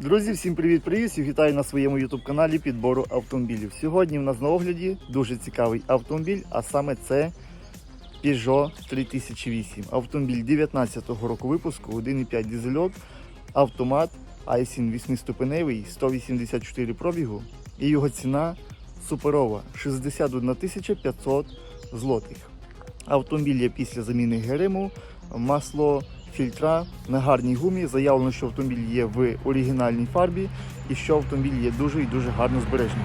Друзі, всім привіт-привіт! Вітаю на своєму youtube каналі підбору автомобілів. Сьогодні в нас на огляді дуже цікавий автомобіль, а саме це Peugeot 3008. Автомобіль 19-го року випуску, 1,5 дизельок, автомат, Айсін 8-ступеневий, 184 пробігу. І його ціна суперова 61 500 злотих. Автомобіль є після заміни гриму, масло, фільтра на гарній гумі. Заявлено, що автомобіль є в оригінальній фарбі і що автомобіль є дуже і дуже гарно збережений.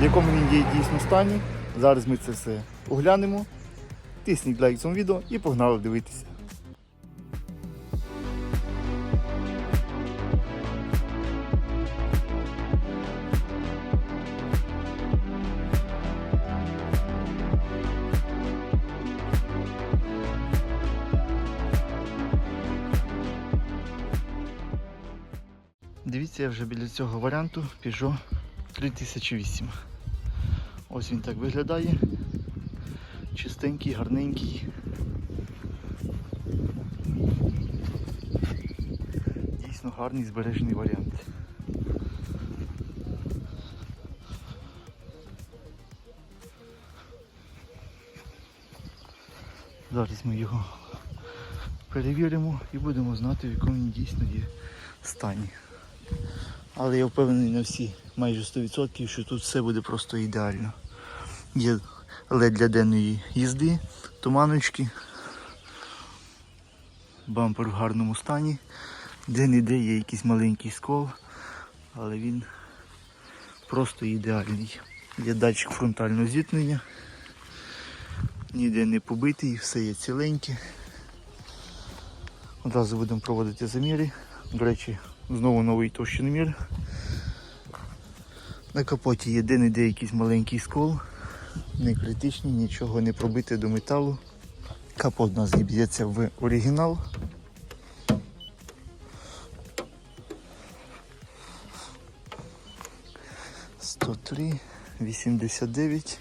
В якому він є дійсно стані. Зараз ми це все оглянемо. Тисніть лайк цьому відео і погнали дивитися. Я вже біля цього варіанту Peugeot 3008. Ось він так виглядає. Чистенький, гарненький. Дійсно гарний збережений варіант. Зараз ми його перевіримо і будемо знати, в якому він дійсно є стані. Але я впевнений на всі майже 100%, що тут все буде просто ідеально. Є LED для денної їзди, туманочки, бампер в гарному стані, де-не-де є якийсь маленький скол, але він просто ідеальний. Є датчик фронтального зіткнення, ніде не побитий, все є ціленьке. Одразу будемо проводити заміри. До речі, знову новий товщиномір. На капоті є де-не-де якийсь маленький скол, не критичний, нічого не пробите до металу. Капот у нас зіб'ється в оригінал. Сто три, вісімдесят дев'ять.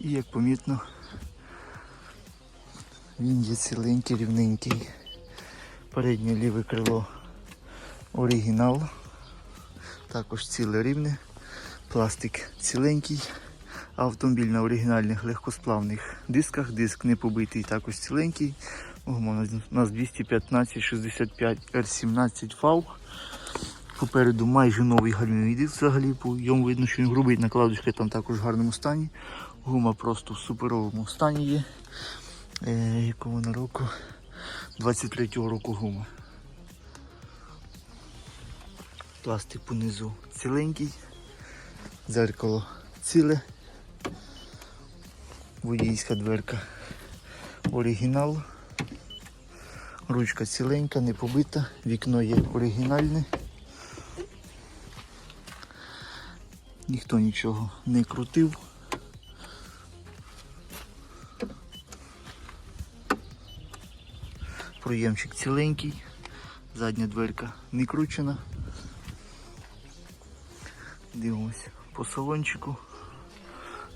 І як помітно, він є ціленький, рівненький. Переднє ліве крило оригінал. Також ціле рівне. Пластик ціленький. Автомобіль на оригінальних легкосплавних дисках. Диск не побитий, також ціленький. Гума у нас 215-65 R17 FAW. Попереду майже новий гальмівний диск взагалі. По йому видно, що він грубий, накладочка там також в гарному стані. Гума просто в суперовому стані є. Е, якого вона року? 23-го року гума. Пластик понизу ціленький, дзеркало ціле, водійська дверка оригінал, ручка ціленька, не побита, вікно є оригінальне. Ніхто нічого не крутив. Проємчик ціленький, задня дверка не кручена. По салончику.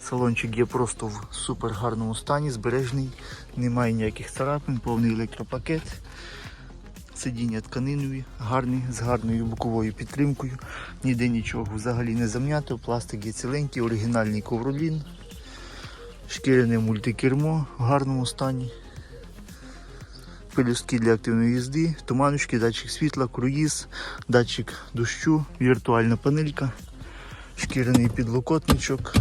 Салончик є просто в супер гарному стані, збережений, немає ніяких царапин, повний електропакет. Сидіння тканинові, гарні, з гарною боковою підтримкою. Ніде нічого взагалі не зам'ято, пластик є ціленький, оригінальний ковролін, шкіряне мультикермо в гарному стані пелюстки для активної їзди, туманочки, датчик світла, круїз, датчик дощу, віртуальна панелька, шкіряний підлокотничок,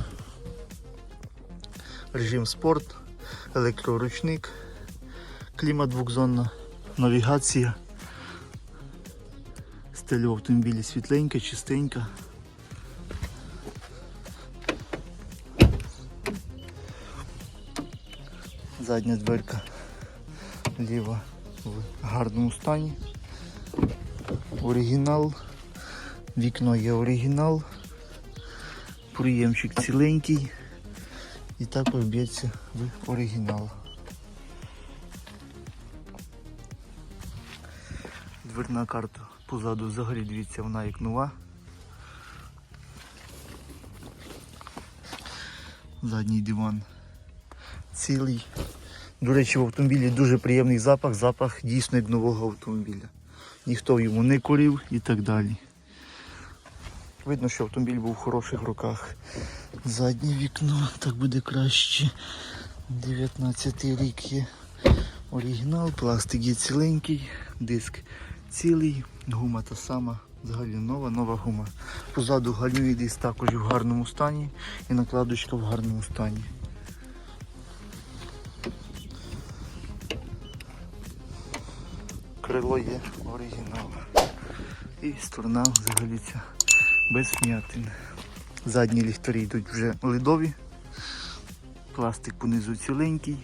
режим спорт, електроручник, клімат двохзонна, навігація. Стель в автомобілі світленька, чистенька. Задня дверка ліва в гарному стані. Оригінал. Вікно є оригінал. Приємчик ціленький. І також б'ється в оригінал. Дверна карта позаду взагалі дивіться, вона як нова. Задній диван цілий. До речі, в автомобілі дуже приємний запах, запах дійсно як нового автомобіля. ніхто йому не курив і так далі. Видно, що автомобіль був в хороших руках. Заднє вікно, так буде краще. 19 рік є оригінал, пластик є ціленький, диск цілий, гума та сама, взагалі нова, нова гума. Позаду гальмівий диск також в гарному стані і накладочка в гарному стані. Крило є оригінал. І сторона взагалі ця без вмятин. Задні ліхтарі йдуть вже ледові. Пластик понизу ціленький.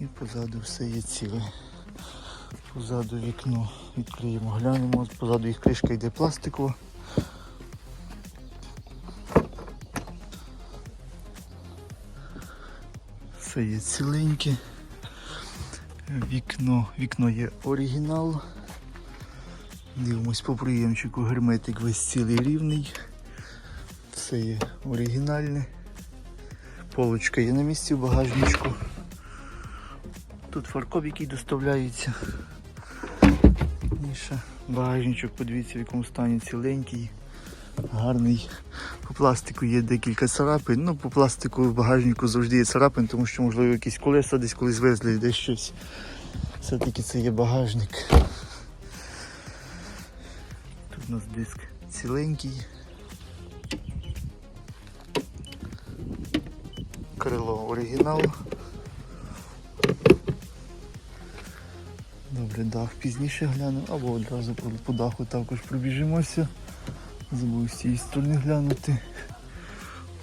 І позаду все є ціле. Позаду вікно відкриємо, глянемо. Позаду їх кришка йде пластикова. Все є ціленьке. Вікно, вікно є оригінал. Дивимось по приємчику, герметик весь цілий рівний. Все є оригінальне. Полочка є на місці в багажничку. Тут фаркоп, який доставляється. Ніша. Багажничок, подивіться, в якому стані ціленький, гарний. По пластику є декілька царапин. Ну, по пластику в багажнику завжди є царапин, тому що, можливо, якісь колеса десь колись везли, десь щось. Все-таки це є багажник. У нас диск ціленький. Крило оригінал. Добре, дах пізніше гляну, або одразу по, по даху також пробіжимося. Забув з цієї сторони глянути.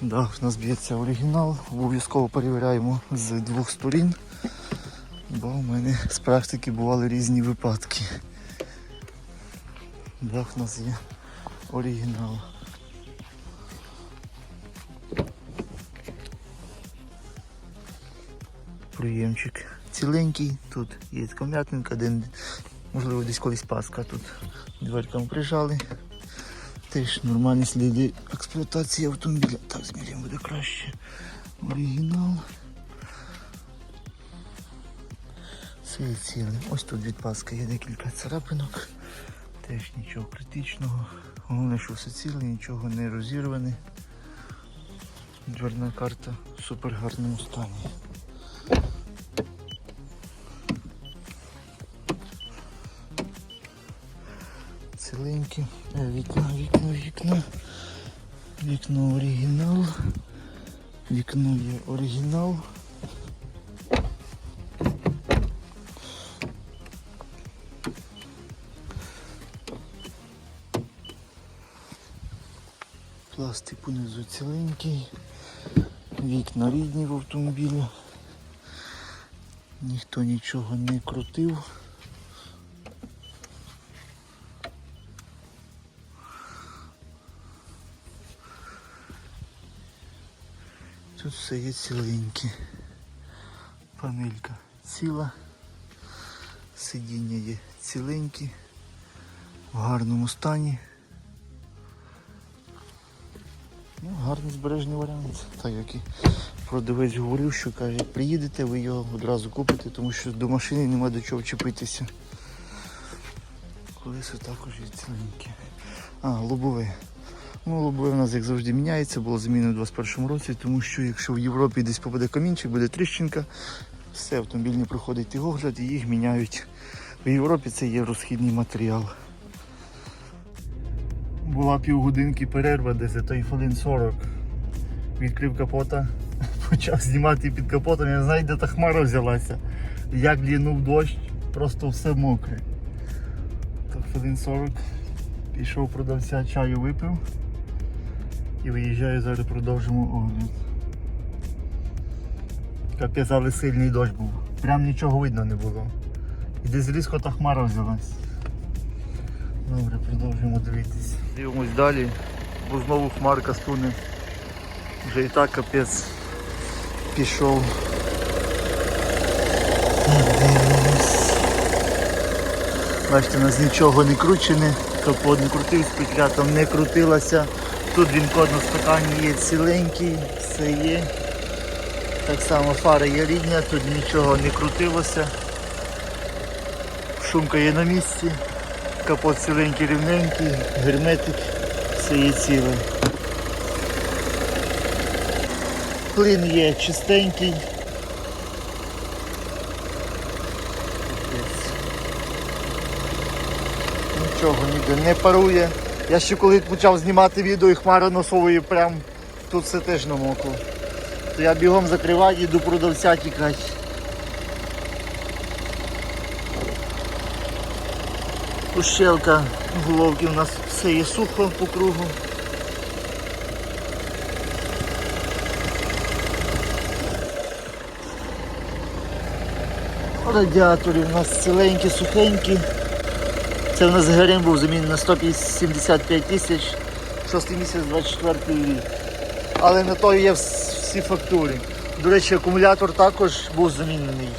Дах у нас б'ється оригінал, обов'язково перевіряємо з двох сторін, бо в мене з практики бували різні випадки. Дах у нас є оригінал. Приємчик ціленький, тут є така де можливо десь колись паска тут дверкам прижали. Теж нормальні сліди експлуатації автомобіля. Так, зміряємо буде краще. Оригінал. Все ціле. Ось тут від паска є декілька царапинок. Теж нічого критичного. Головне, що все ціле, нічого не розірване. Дверна карта в супер гарному стані. Ціленькі. Е, Вікно, вікно, вікно. Вікно оригінал. Вікно є оригінал. Пластик унизу ціленький. Вікна рідні в автомобілі. Ніхто нічого не крутив. Тут все є ціленьке. Панелька ціла. Сидіння є ціленькі, в гарному стані. Ну, гарний збережний варіант. Так як і продавець говорив, що каже, приїдете, ви його одразу купите, тому що до машини нема до чого вчепитися. Колесо також є ціленьке. А, лобове. Ну, лобове в нас, як завжди, міняється, було замінено у 2021 році, тому що якщо в Європі десь попаде камінчик, буде тріщинка, все, автомобіль не проходить огляд і їх міняють. В Європі це є розхідний матеріал. Була півгодинки перерва, десь той хвилин 40. Відкрив капота, почав знімати під капотом, я знаю, де та хмара взялася. Як лінув дощ, просто все мокре. Так, хвилин 40. Пішов продавця, чаю випив. І виїжджаю, зараз продовжимо огляд. Капець, але сильний дощ був. Прям нічого видно не було. І десь різко та хмара взялась. Добре, продовжуємо дивитись. Дивимось далі, бо знову хмарка стуне. Вже і так капець пішов. Бачите, у нас нічого не кручене, капот не крутився, петля там не крутилася. Тут він код на стакані є ціленький, все є. Так само фара є рідня, тут нічого не крутилося. Шумка є на місці, капот ціленький, рівненький, герметик, все є ціле. Клин є чистенький. Нічого ніде не парує. Я ще коли почав знімати відео і хмара носової прям тут все теж намокло. То я бігом закриваю, йду продавця тікати. Ущелка головки у нас все є сухо по кругу. Радіатори у нас ціленькі, сухенькі. Це в нас ГРМ був замінений на 175 тисяч, шостий місяць 24 рік. Але на то є всі фактури. До речі, акумулятор також був замінений.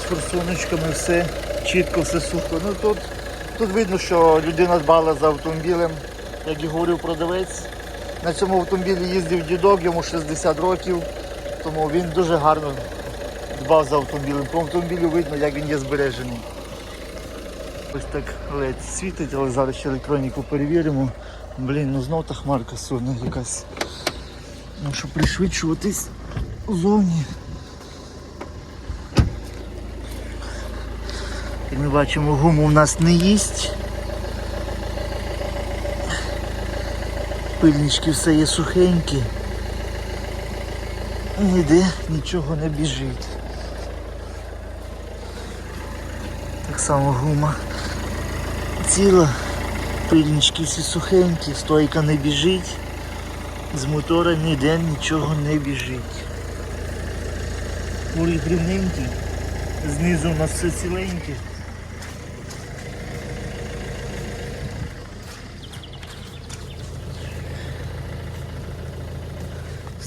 Під форсуночками все чітко, все сухо. Ну тут, тут видно, що людина дбала за автомобілем, як і говорив продавець. На цьому автомобілі їздив дідок, йому 60 років, тому він дуже гарно дбав за автомобілем. По автомобілю видно, як він є збережений. Ось так ледь світить, але зараз ще електроніку перевіримо. Блін, ну знов та хмарка сьогодні якась. Ну, щоб пришвидшуватись зовні. Як ми бачимо, гуму у нас не їсть. Пильнички все є сухенькі. Ніде нічого не біжить. Так само гума ціла, пильнички всі сухенькі, стойка не біжить, з мотора ніде нічого не біжить. Кулі дрібненькі, знизу у нас все ціленьке.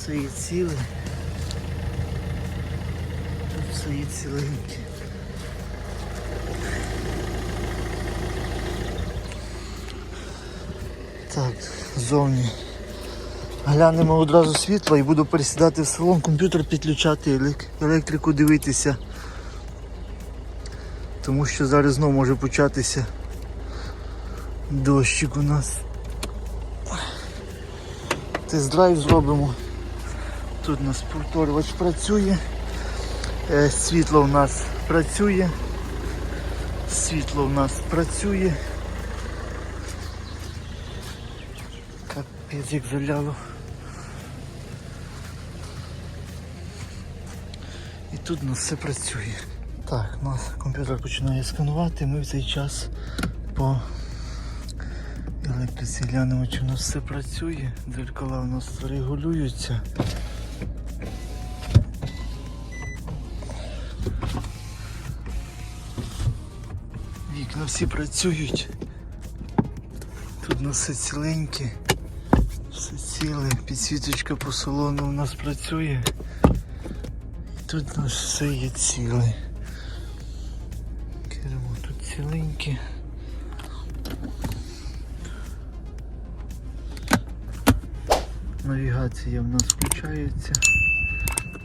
Все є ціле. Тут все є ціленьке. Так, зовні. Глянемо одразу світло і буду пересідати в салон, комп'ютер підключати, електрику дивитися. Тому що зараз знову може початися дощик у нас. Тест-драйв зробимо. Тут у нас повторювач працює. Е, Світло у нас працює. Світло у нас працює. Капець як заляло. І тут у нас все працює. Так, у нас комп'ютер починає сканувати, ми в цей час по електриці глянемо, чи у нас все працює. Дзеркала у нас регулюються. Вікна всі працюють. Тут у нас все ціленьке. Все ціле, підсвіточка по салону у нас працює. І тут у нас все є ціле. Кермо тут ціленьке. Навігація в нас включається.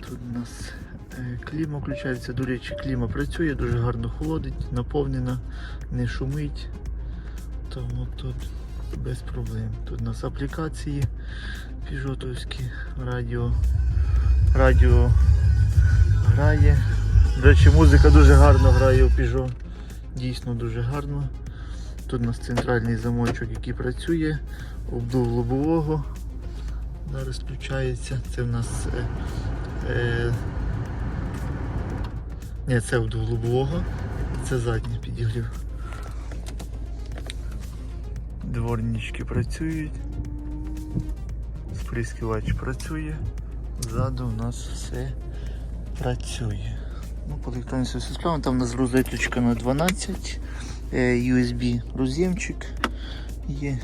Тут у нас кліма включається. До речі, кліма працює, дуже гарно холодить, наповнена, не шумить. Тому тут без проблем. Тут у нас аплікації піжотовські, радіо. Радіо грає. До речі, музика дуже гарно грає у Peugeot. Дійсно дуже гарно. Тут у нас центральний замочок, який працює, обдув лобового. Зараз включається. Це в нас е, е, ні, це обдув лобового, це задній підігрів. Дворнички працюють. Сприскувач працює. Ззаду у нас все працює. Ну, по електронній системі там у нас розеточка на 12, е, USB роз'ємчик є.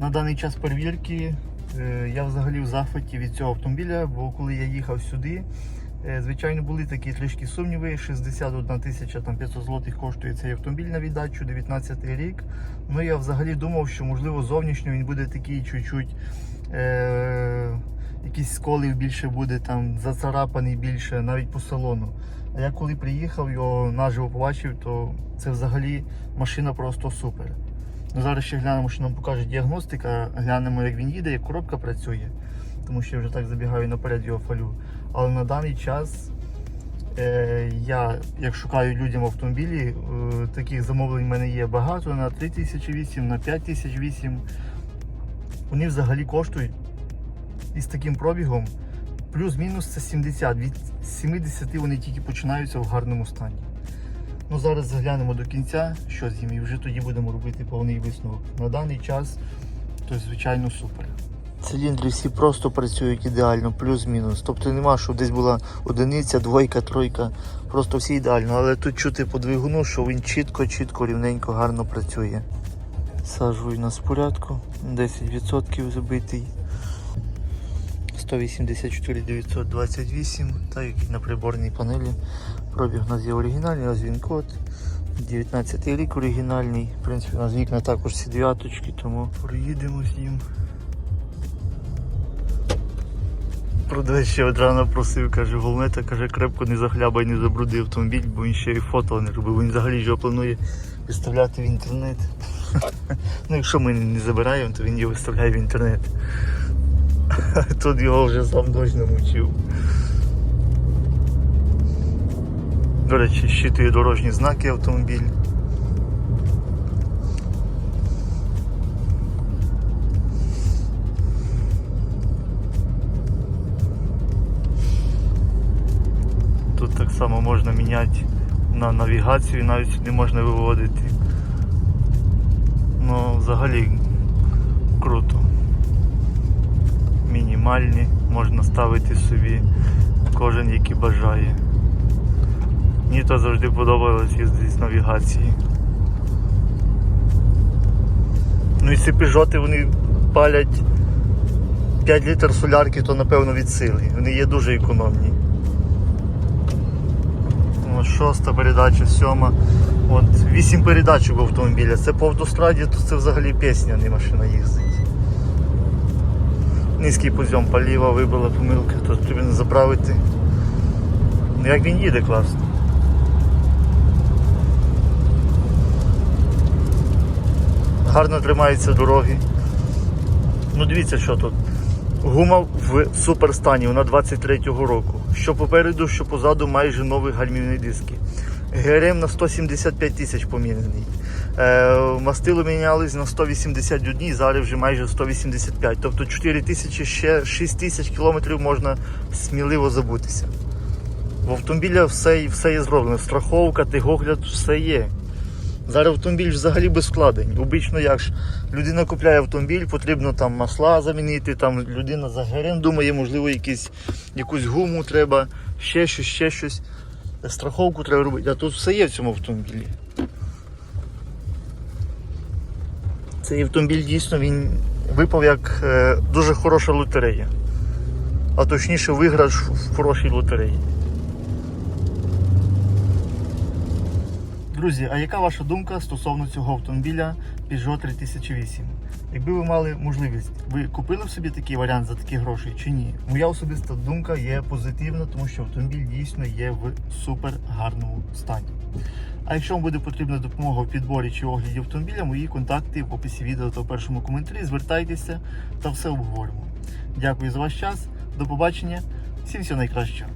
На даний час перевірки е, я взагалі в захваті від цього автомобіля, бо коли я їхав сюди, звичайно були такі трішки сумніви. 61 тисяча 500 злотих коштує цей автомобіль на віддачу, 19 рік. Ну я взагалі думав, що можливо зовнішньо він буде такий чуть-чуть. Е- якісь сколів більше буде, там зацарапаний більше, навіть по салону. А я коли приїхав, його наживо побачив, то це взагалі машина просто супер. Ну, зараз ще глянемо, що нам покаже діагностика, глянемо, як він їде, як коробка працює, тому що я вже так забігаю наперед його фалю. Але на даний час е, я, як шукаю людям автомобілі, е, таких замовлень в мене є багато на 3008, на 5008. Вони взагалі коштують із таким пробігом. Плюс-мінус це 70. Від 70 вони тільки починаються в гарному стані. Ну зараз заглянемо до кінця, що з ним, і вже тоді будемо робити повний висновок. На даний час то звичайно супер. Циліндри всі просто працюють ідеально, плюс-мінус. Тобто нема, щоб десь була одиниця, двойка, тройка. Просто всі ідеально. Але тут чути по двигуну, що він чітко, чітко, рівненько, гарно працює. Сажу нас в порядку, 10% забитий. 184 928, так як і на приборній панелі. Пробіг у нас є оригінальний, ось він код. 19 рік оригінальний. В принципі, у нас вікна також всі дев'яточки, тому проїдемо з ним. Продавець ще одразу просив, каже, головне, та каже, крепко не захлябай, не забруди автомобіль, бо він ще і фото не робив. Він взагалі його планує виставляти в інтернет. Ну, якщо ми не забираємо, то він його виставляє в інтернет. Тут його вже сам дощ намучив. До речі, щитує дорожні знаки автомобіль. Міняти на навігацію, навіть сюди можна виводити. Ну, взагалі круто. Мінімальні, можна ставити собі кожен, який бажає. Мені то завжди подобалось їздити з навігації. Ну і ці піжоти вони палять 5 літр солярки, то напевно від сили. Вони є дуже економні. О, шоста передача, сьома. От, вісім передачок в автомобіля. Це по автостраді, то це взагалі пісня, не машина їздить. Низький позйом паліва, вибила помилка, то потрібно заправити. Ну як він їде класно. Гарно тримаються дороги. Ну дивіться, що тут. Гума в суперстані, вона 23-го року. Що попереду, що позаду майже нові гальмівні диски. ГРМ на 175 тисяч помінений. Е, мастило мінялись на 181, зараз вже майже 185. Тобто 4 тисячі, ще 6 тисяч кілометрів можна сміливо забутися. В автомобіля все, все є зроблено. Страховка, тихогляд, все є. Зараз автомобіль взагалі без вкладень. Обично як ж людина купляє автомобіль, потрібно там масла замінити, там людина за ГРМ думає, можливо, якісь, якусь гуму треба, ще щось, ще щось. Страховку треба робити. А тут все є в цьому автомобілі. Цей автомобіль дійсно він випав як е, дуже хороша лотерея. А точніше виграш в хорошій лотереї. Друзі, а яка ваша думка стосовно цього автомобіля Peugeot 3008? Якби ви мали можливість, ви купили б собі такий варіант за такі гроші чи ні? Моя особиста думка є позитивна, тому що автомобіль дійсно є в супер гарному стані. А якщо вам буде потрібна допомога в підборі чи огляді автомобіля, мої контакти в описі відео та в першому коментарі. Звертайтеся та все обговоримо. Дякую за ваш час, до побачення, всім всього найкращого.